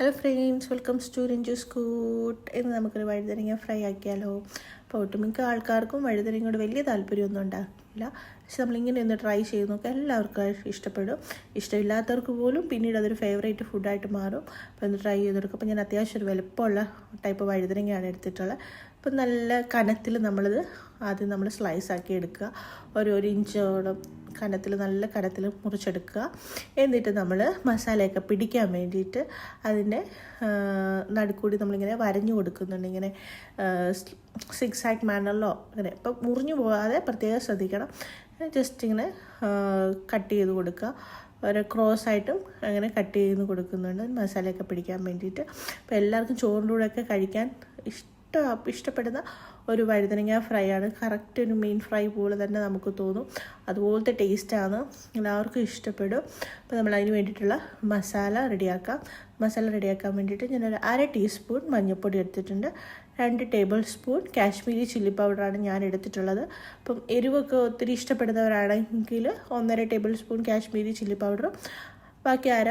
Hello friends welcome to Rinju കൂട്ട് ഇന്ന് നമുക്കൊരു വഴുതനങ്ങ ഫ്രൈ ആക്കിയാലോ? അപ്പോൾ ഒട്ടുമിക്ക ആൾക്കാർക്കും വഴുതനങ്ങയോട് വലിയ താല്പര്യമൊന്നും ഉണ്ടാകില്ല പക്ഷെ നമ്മളിങ്ങനെ ഒന്ന് ട്രൈ ചെയ്ത് നോക്കുക എല്ലാവർക്കും ഇഷ്ടപ്പെടും. ഇഷ്ടമില്ലാത്തവർക്ക് പോലും പിന്നീട് അതൊരു ഫേവറേറ്റ് ഫുഡായിട്ട് മാറും. അപ്പോൾ ഒന്ന് ട്രൈ ചെയ്തെടുക്കും അപ്പോൾ ഞാൻ അത്യാവശ്യം ഒരു വലുപ്പമുള്ള ടൈപ്പ് വഴുതനങ്ങയാണ് എടുത്തിട്ടുള്ളത്. അപ്പോൾ നല്ല കനത്തിൽ നമ്മളിത് ആദ്യം നമ്മൾ സ്ലൈസ് ആക്കി എടുക്കുക. ഒരു ഒരു ഇഞ്ചോളം കനത്തിൽ നല്ല കനത്തിൽ മുറിച്ചെടുക്കുക. എന്നിട്ട് നമ്മൾ മസാലയൊക്കെ പിടിക്കാൻ വേണ്ടിയിട്ട് അതിന്റെ നടുക്കൂടി നമ്മളിങ്ങനെ വരഞ്ഞു കൊടുക്കുന്നുണ്ട്. ഇങ്ങനെ സിക്സ് ആക്ട് മാനറിലോ അങ്ങനെ ഇപ്പം മുറിഞ്ഞു പോകാതെ പ്രത്യേകം ശ്രദ്ധിക്കണം. ജസ്റ്റ് ഇങ്ങനെ കട്ട് ചെയ്ത് കൊടുക്കുക. ഒരു ക്രോസ് ആയിട്ടും അങ്ങനെ കട്ട് ചെയ്ത് കൊടുക്കുന്നുണ്ട് മസാലയൊക്കെ പിടിക്കാൻ വേണ്ടിയിട്ട്. അപ്പോൾ എല്ലാവർക്കും ചോറിന്റെ കൂടെയൊക്കെ കഴിക്കാൻ ഇഷ്ടം ഇഷ്ടപ്പെടുന്ന ഒരു വഴുതനങ്ങ ഫ്രൈ ആണ്. കറക്റ്റ് ഒരു മീൻ ഫ്രൈ പോലെ തന്നെ നമുക്ക് തോന്നും. അതുപോലത്തെ ടേസ്റ്റാണ് എല്ലാവർക്കും ഇഷ്ടപ്പെടും. അപ്പോൾ നമ്മൾ അതിന് വേണ്ടിയിട്ടുള്ള മസാല റെഡിയാക്കാം. മസാല റെഡിയാക്കാൻ വേണ്ടിയിട്ട് ഞാനൊരു അര ടീസ്പൂൺ മഞ്ഞൾപ്പൊടി എടുത്തിട്ടുണ്ട്. രണ്ട് ടേബിൾ സ്പൂൺ കാശ്മീരി ചില്ലി പൗഡറാണ് ഞാൻ എടുത്തിട്ടുള്ളത്. അപ്പം എരിവൊക്കെ ഒത്തിരി ഇഷ്ടപ്പെടുന്നവരാണെങ്കിൽ ഒന്നര ടേബിൾ സ്പൂൺ കാശ്മീരി ചില്ലി പൗഡറും ബാക്കി അര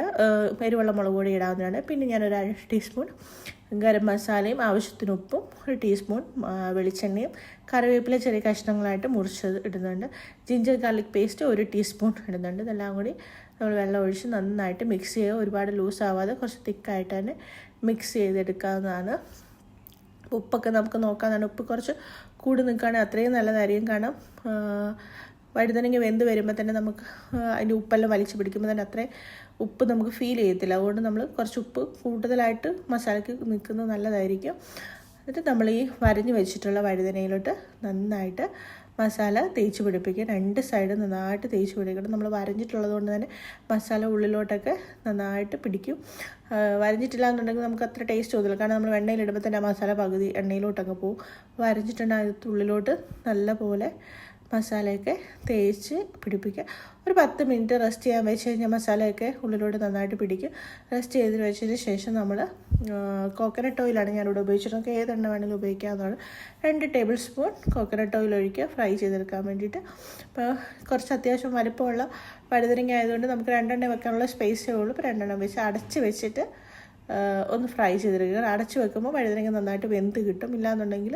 എരിവുള്ള മുളക് പൊടി ഇടാവുന്നതാണ്. പിന്നെ ഞാനൊരു അര ടീസ്പൂൺ ഗരം മസാലയും ആവശ്യത്തിന് ഉപ്പും ഒരു ടീസ്പൂൺ വെളിച്ചെണ്ണയും കറിവേപ്പില ചെറിയ കഷ്ണങ്ങളായിട്ട് മുറിച്ചത് ഇടുന്നുണ്ട്. ജിഞ്ചർ ഗാർലിക് പേസ്റ്റ് ഒരു ടീസ്പൂൺ ഇടുന്നുണ്ട്. ഇതെല്ലാം കൂടി നമ്മൾ വെള്ളം ഒഴിച്ച് നന്നായിട്ട് മിക്സ് ചെയ്യുക. ഒരുപാട് ലൂസ് ആവാതെ കുറച്ച് തിക്കായിട്ട് തന്നെ മിക്സ് ചെയ്തെടുക്കാവുന്നതാണ്. ഉപ്പൊക്കെ നമുക്ക് നോക്കാവുന്നതാണ്. ഉപ്പ് കുറച്ച് കൂടി നിൽക്കുകയാണെങ്കിൽ അത്രയും നല്ലതായിരിക്കും. കാരണം വഴുതനങ്ങ വെന്ത് വരുമ്പോൾ തന്നെ നമുക്ക് അതിന്റെ ഉപ്പെല്ലാം വലിച്ചു പിടിക്കുമ്പോൾ തന്നെ അത്രയും ഉപ്പ് നമുക്ക് ഫീൽ ചെയ്യത്തില്ല. അതുകൊണ്ട് നമ്മൾ കുറച്ച് ഉപ്പ് കൂടുതലായിട്ട് മസാലയ്ക്ക് നിൽക്കുന്നത് നല്ലതായിരിക്കും. എന്നിട്ട് നമ്മൾ ഈ വരഞ്ഞു വെച്ചിട്ടുള്ള വഴുതനയിലോട്ട് നന്നായിട്ട് മസാല തേച്ച് പിടിപ്പിക്കുക. രണ്ട് സൈഡും നന്നായിട്ട് തേച്ച് പിടിക്കണം. നമ്മൾ വരഞ്ഞിട്ടുള്ളത് കൊണ്ട് തന്നെ മസാല ഉള്ളിലോട്ടൊക്കെ നന്നായിട്ട് പിടിക്കും. വരഞ്ഞിട്ടില്ല എന്നുണ്ടെങ്കിൽ നമുക്ക് അത്ര ടേസ്റ്റ് തോന്നില്ല. കാരണം നമ്മൾ എണ്ണയിലിടുമ്പോൾ തന്നെ ആ മസാല പകുതി എണ്ണയിലോട്ടൊക്കെ പോകും വരഞ്ഞിട്ടുണ്ടെങ്കിൽ ഉള്ളിലോട്ട് നല്ല പോലെ മസാലയൊക്കെ തേച്ച് പിടിപ്പിക്കുക. ഒരു പത്ത് മിനിറ്റ് റെസ്റ്റ് ചെയ്യാൻ വെച്ച് കഴിഞ്ഞാൽ മസാലയൊക്കെ ഉള്ളിലൂടെ നന്നായിട്ട് പിടിക്കും. റെസ്റ്റ് ചെയ്ത് വെച്ചതിന് ശേഷം നമ്മൾ കോക്കനട്ട് ഓയിലാണ് ഞാനിവിടെ ഉപയോഗിച്ചത് നമുക്ക് ഏതെണ്ണ വേണമെങ്കിലും ഉപയോഗിക്കാവുന്നതാണ്. രണ്ട് ടേബിൾ സ്പൂൺ കോക്കനട്ട് ഓയിൽ ഒഴിക്കുക ഫ്രൈ ചെയ്തെടുക്കാൻ വേണ്ടിയിട്ട്. അപ്പോൾ കുറച്ച് അത്യാവശ്യം വലുപ്പമുള്ള വഴുതനങ്ങ ആയതുകൊണ്ട് നമുക്ക് രണ്ടെണ്ണം വെക്കാനുള്ള സ്പേസേ ഉള്ളൂ. ഇപ്പോൾ രണ്ടെണ്ണം വെച്ച് അടച്ച് വെച്ചിട്ട് ഒന്ന് ഫ്രൈ ചെയ്തെടുക്കുക. അടച്ചു വെക്കുമ്പോൾ വഴുതനങ്ങ നന്നായിട്ട് വെന്ത് കിട്ടും. ഇല്ലാന്നുണ്ടെങ്കിൽ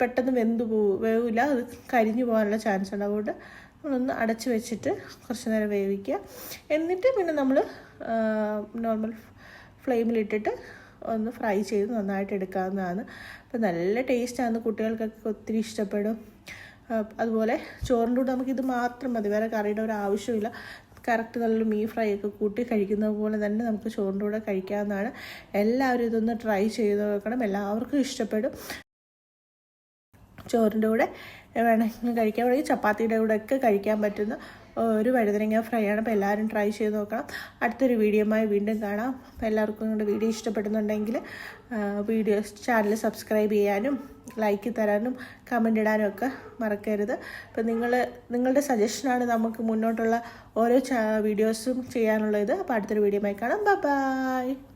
പെട്ടെന്ന് വെന്ത് പോകും വേവില്ല. അത് കരിഞ്ഞു പോകാനുള്ള ചാൻസ് ഉണ്ട്. അതുകൊണ്ട് നമ്മളൊന്ന് അടച്ചു വെച്ചിട്ട് കുറച്ച് നേരം വേവിക്കുക. എന്നിട്ട് പിന്നെ നമ്മൾ നോർമൽ ഫ്ലെയിമിലിട്ടിട്ട് ഒന്ന് ഫ്രൈ ചെയ്ത് നന്നായിട്ട് എടുക്കാവുന്നതാണ്. അപ്പോൾ നല്ല ടേസ്റ്റാണ് കുട്ടികൾക്കൊക്കെ ഒത്തിരി ഇഷ്ടപ്പെടും. അതുപോലെ ചോറിന്റെ കൂടെ നമുക്കിത് മാത്രം മതി. വേറെ കറിയുടെ ഒരു ആവശ്യമില്ല കറക്റ്റ് നല്ലൊരു മീൻ ഫ്രൈ ഒക്കെ കൂട്ടി കഴിക്കുന്നത് പോലെ തന്നെ നമുക്ക് ചോറിന്റെ കൂടെ കഴിക്കാവുന്നതാണ്. എല്ലാവരും ഇതൊന്ന് ട്രൈ ചെയ്ത് നോക്കണം. എല്ലാവർക്കും ഇഷ്ടപ്പെടും. ചോറിന്റെ കൂടെ വേണമെങ്കിൽ കഴിക്കാൻ വേണമെങ്കിൽ ചപ്പാത്തിയുടെ കൂടെ ഒക്കെ കഴിക്കാൻ പറ്റുന്ന ഒരു വഴുതനങ്ങ ഫ്രൈ ആണ്. അപ്പോൾ എല്ലാവരും ട്രൈ ചെയ്ത് നോക്കണം. അടുത്തൊരു വീഡിയോമായി വീണ്ടും കാണാം. എല്ലാവർക്കും നിങ്ങളുടെ വീഡിയോ ഇഷ്ടപ്പെടുന്നുണ്ടെങ്കിൽ വീഡിയോ ചാനൽ സബ്സ്ക്രൈബ് ചെയ്യാനും ലൈക്ക് തരാനും കമന്റ് ഇടാനും ഒക്കെ മറക്കരുത്. അപ്പോൾ നിങ്ങൾ നിങ്ങളുടെ സജഷനാണ് നമുക്ക് മുന്നോട്ടുള്ള ഓരോ വീഡിയോസും ചെയ്യാനുള്ളത്. അപ്പോൾ അടുത്തൊരു ആയി കാണാം. ബൈ